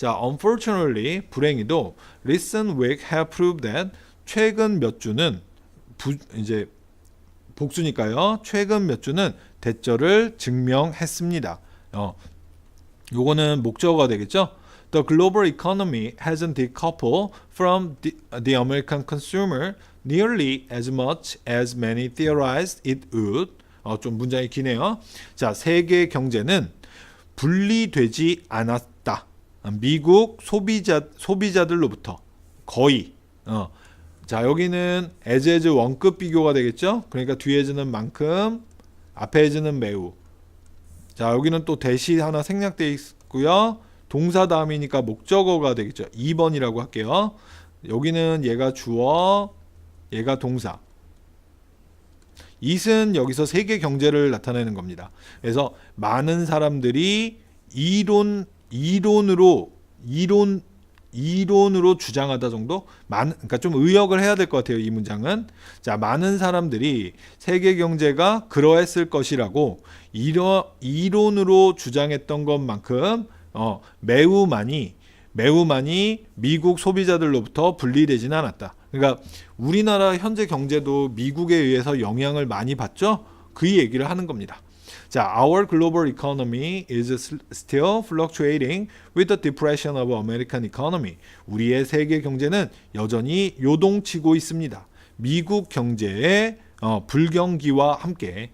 자, unfortunately 불행히도 recent week have proved that 최근 몇 주는 부, 이제 복수니까요. 최근 몇 주는 대절을 증명했습니다. 어, 요거는 목적어가 되겠죠. The global economy hasn't decoupled from the, the American consumer nearly as much as many theorized it would. 어, 좀 문장이 기네요. 자, 세계 경제는 분리되지 않았다. 미국 소비자 소비자들로부터 거의. 어. 자, 여기는 as 원급 비교가 되겠죠. 그러니까 뒤에 에즈는 만큼, 앞에 에즈는 매우. 자, 여기는 또 대시 하나 생략되어 있고요. 동사 다음이니까 목적어가 되겠죠. 2번이라고 할게요. 여기는 얘가 주어, 얘가 동사. it은 여기서 세계 경제를 나타내는 겁니다. 그래서 많은 사람들이 이론 이론으로 이론 이론으로 주장하다 정도? 많 그러니까 좀 의역을 해야 될 것 같아요 이 문장은. 자 많은 사람들이 세계 경제가 그러했을 것이라고 이러, 이론으로 주장했던 것만큼 어, 매우 많이 매우 많이 미국 소비자들로부터 분리되지는 않았다. 그러니까 우리나라 현재 경제도 미국에 의해서 영향을 많이 받죠? 그 얘기를 하는 겁니다 자, our global economy is still fluctuating with the depression of American economy. 우리의 세계 경제는 여전히 요동치고 있습니다. 미국 경제의 어, 불경기와 함께